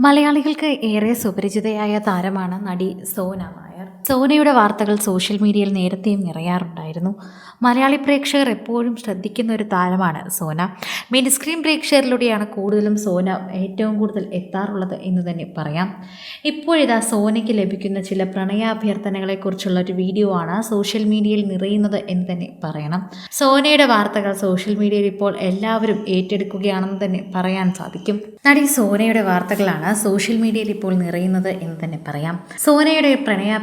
മലയാളികൾക്ക് ഏറെ സുപരിചിതയായ താരമാണ് നടി സോന സോനയുടെ വാർത്തകൾ സോഷ്യൽ മീഡിയയിൽ നേരത്തെയും നിറയാറുണ്ടായിരുന്നു. മലയാളി പ്രേക്ഷകർ എപ്പോഴും ശ്രദ്ധിക്കുന്ന ഒരു താരമാണ് സോന. മെയിൻ സ്ക്രീൻ പ്രേക്ഷകരിലൂടെയാണ് കൂടുതലും സോന ഏറ്റവും കൂടുതൽ എത്താറുള്ളത് എന്ന് തന്നെ പറയാം. ഇപ്പോഴിതാ സോനയ്ക്ക് ലഭിക്കുന്ന ചില പ്രണയാഭ്യർത്ഥനകളെക്കുറിച്ചുള്ള ഒരു വീഡിയോ ആണ് സോഷ്യൽ മീഡിയയിൽ നിറയുന്നത് എന്ന് തന്നെ പറയണം. സോനയുടെ വാർത്തകൾ സോഷ്യൽ മീഡിയയിൽ ഇപ്പോൾ എല്ലാവരും ഏറ്റെടുക്കുകയാണെന്ന് തന്നെ പറയാൻ സാധിക്കും. നടി സോനയുടെ വാർത്തകളാണ് സോഷ്യൽ മീഡിയയിൽ ഇപ്പോൾ നിറയുന്നത് എന്ന് തന്നെ പറയാം. സോനയുടെ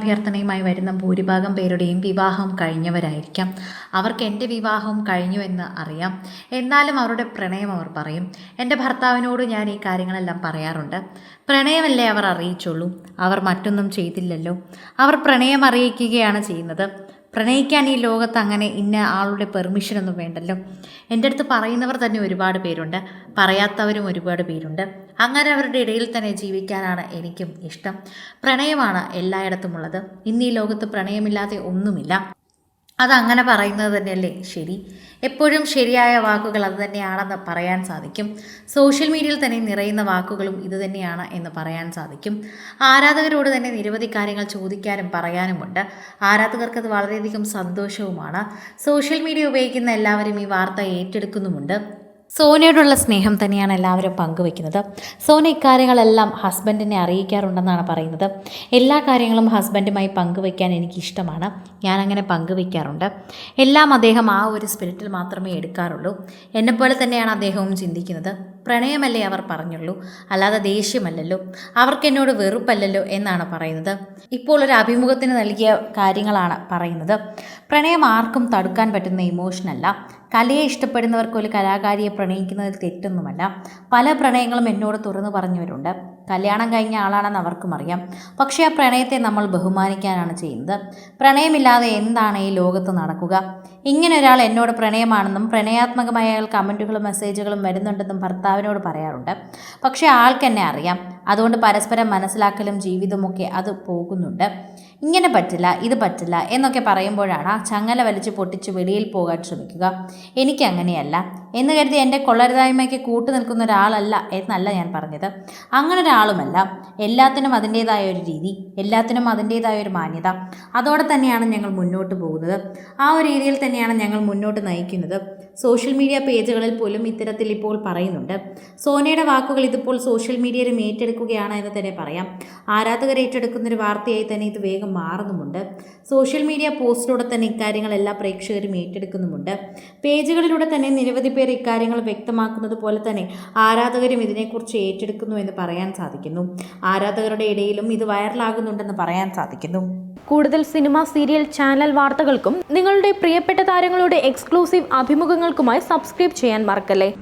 പ്രണയാഭ്യർത്ഥനയുമായി വരുന്ന ഭൂരിഭാഗം പേരുടെയും വിവാഹം കഴിഞ്ഞവരായിരിക്കാം. അവർക്ക് എന്റെ വിവാഹവും കഴിഞ്ഞു എന്ന് അറിയാം. എന്നാലും അവരുടെ പ്രണയം അവർ പറയും. എന്റെ ഭർത്താവിനോട് ഞാൻ ഈ കാര്യങ്ങളെല്ലാം പറയാറുണ്ട്. പ്രണയമല്ലേ അവർ അറിയിച്ചുള്ളൂ. അവർ മറ്റൊന്നും ചെയ്തില്ലല്ലോ. അവർ പ്രണയം അറിയിക്കുകയാണ് ചെയ്യുന്നത്. പ്രണയിക്കാൻ ഈ ലോകത്ത് അങ്ങനെ ഇന്ന ആളുടെ പെർമിഷനൊന്നും വേണ്ടല്ലോ. എന്റെ അടുത്ത് പറയുന്നവർ തന്നെ ഒരുപാട് പേരുണ്ട്. പറയാത്തവരും ഒരുപാട് പേരുണ്ട്. അങ്ങനെ അവരുടെ ഇടയിൽ തന്നെ ജീവിക്കാനാണ് എനിക്കും ഇഷ്ടം. പ്രണയമാണ് എല്ലായിടത്തുമുള്ളത്. ഇന്ന് ഈ ലോകത്ത് പ്രണയമില്ലാതെ ഒന്നുമില്ല. അതങ്ങനെ പറയുന്നത് തന്നെയല്ലേ? ശരി. എപ്പോഴും ശരിയായ വാക്കുകൾ അത് തന്നെയാണെന്ന് പറയാൻ സാധിക്കും. സോഷ്യൽ മീഡിയയിൽ തന്നെ നിറയുന്ന വാക്കുകളും ഇത് തന്നെയാണ് എന്ന് പറയാൻ സാധിക്കും. ആരാധകരോട് തന്നെ നിരവധി കാര്യങ്ങൾ ചോദിക്കാനും പറയാനുമുണ്ട്. ആരാധകർക്ക് അത് വളരെയധികം സന്തോഷവുമാണ്. സോഷ്യൽ മീഡിയ ഉപയോഗിക്കുന്ന എല്ലാവരും ഈ വാർത്ത ഏറ്റെടുക്കുന്നുമുണ്ട്. സോനയോടുള്ള സ്നേഹം തന്നെയാണ് എല്ലാവരും പങ്കുവെക്കുന്നത് സോന ഇക്കാര്യങ്ങളെല്ലാം ഹസ്ബൻഡിനെ അറിയിക്കാറുണ്ടെന്നാണ് പറയുന്നത്. എല്ലാ കാര്യങ്ങളും ഹസ്ബൻഡുമായി പങ്കുവെക്കാൻ എനിക്കിഷ്ടമാണ്. ഞാനങ്ങനെ പങ്കുവെക്കാറുണ്ട് എല്ലാം അദ്ദേഹം ആ ഒരു സ്പിരിറ്റിൽ മാത്രമേ എടുക്കാറുള്ളൂ. എന്നെപ്പോലെ തന്നെയാണ് അദ്ദേഹവും ചിന്തിക്കുന്നത്. പ്രണയമല്ലേ അവർ പറഞ്ഞുള്ളൂ? അല്ലാതെ ദേഷ്യമല്ലല്ലോ? അവർക്കെന്നോട് വെറുപ്പല്ലല്ലോ എന്നാണ് പറയുന്നത്. ഇപ്പോൾ ഒരു അഭിമുഖത്തിന് നൽകിയ കാര്യങ്ങളാണ് പറയുന്നത്. പ്രണയം ആർക്കും തടുക്കാൻ പറ്റുന്ന ഇമോഷനല്ല കലയെ ഇഷ്ടപ്പെടുന്നവർക്ക് ഒരു കലാകാരിയെ പ്രണയിക്കുന്നതിൽ തെറ്റൊന്നുമല്ല. പല പ്രണയങ്ങളും എന്നോട് തുറന്നു പറഞ്ഞവരുണ്ട്. കല്യാണം കഴിഞ്ഞ ആളാണെന്ന് അവർക്കും അറിയാം. പക്ഷേ ആ പ്രണയത്തെ നമ്മൾ ബഹുമാനിക്കാനാണ് ചെയ്യുന്നത്. പ്രണയമില്ലാതെ എന്താണ് ഈ ലോകത്ത് നടക്കുക? ഇങ്ങനെ ഒരാൾ എന്നോട് പ്രണയമാണെന്നും പ്രണയാത്മകമായ അയാൾ കമന്റുകളും മെസ്സേജുകളും വരുന്നുണ്ടെന്നും ഭർത്താവിനോട് പറയാറുണ്ട്. പക്ഷേ ആൾക്കെന്നെ അറിയാം. അതുകൊണ്ട് പരസ്പരം മനസ്സിലാക്കലും ജീവിതമൊക്കെ അത് പോകുന്നുണ്ട്. ഇങ്ങനെ പറ്റില്ല ഇത് പറ്റില്ല എന്നൊക്കെ പറയുമ്പോഴാണ് ആ ചങ്ങല വലിച്ച് പൊട്ടിച്ച് വെളിയിൽ പോകാൻ ശ്രമിക്കുക. എനിക്ക് അങ്ങനെയല്ല. എന്ന് കരുതി എന്റെ കൊള്ളരുതായ്മയ്ക്ക് കൂട്ടു നിൽക്കുന്ന ഒരാളല്ല എന്നല്ല ഞാൻ പറഞ്ഞത്. അങ്ങനെ ഒരാളുമല്ല. എല്ലാത്തിനും അതിന്റേതായ ഒരു രീതി എല്ലാത്തിനും അതിന്റേതായ ഒരു മാന്യത. അതോടെ തന്നെയാണ് ഞങ്ങൾ മുന്നോട്ട് പോകുന്നത്. ആ ഒരു രീതിയിൽ തന്നെയാണ് ഞങ്ങൾ മുന്നോട്ട് നയിക്കുന്നത്. സോഷ്യൽ മീഡിയ പേജുകളിൽ പോലും ഇത്തരത്തിൽ ഇപ്പോൾ പറയുന്നുണ്ട്. സോനയുടെ വാക്കുകൾ ഇതിപ്പോൾ സോഷ്യൽ മീഡിയയിലും ഏറ്റെടുക്കുകയാണ് എന്ന് തന്നെ പറയാം. ആരാധകർ ഏറ്റെടുക്കുന്നൊരു വാർത്തയായി തന്നെ ഇത് വേഗം മാറുന്നുമുണ്ട്. സോഷ്യൽ മീഡിയ പോസ്റ്റിലൂടെ തന്നെ ഇക്കാര്യങ്ങൾ എല്ലാ പ്രേക്ഷകരും ഏറ്റെടുക്കുന്നുമുണ്ട്. പേജുകളിലൂടെ തന്നെ നിരവധി പേർ ഇക്കാര്യങ്ങൾ വ്യക്തമാക്കുന്നത് പോലെ തന്നെ ആരാധകരും ഇതിനെക്കുറിച്ച് ഏറ്റെടുക്കുന്നു എന്ന് പറയാൻ സാധിക്കുന്നു. ആരാധകരുടെ ഇടയിലും ഇത് വൈറലാകുന്നുണ്ടെന്ന് പറയാൻ സാധിക്കുന്നു. കൂടുതൽ സിനിമ സീരിയൽ ചാനൽ വാർത്തകൾക്കും നിങ്ങളുടെ പ്രിയപ്പെട്ട താരങ്ങളുടെ എക്സ്ക്ലൂസീവ് അഭിമുഖങ്ങൾക്കുമായി സബ്സ്ക്രൈബ് ചെയ്യാൻ മറക്കല്ലേ?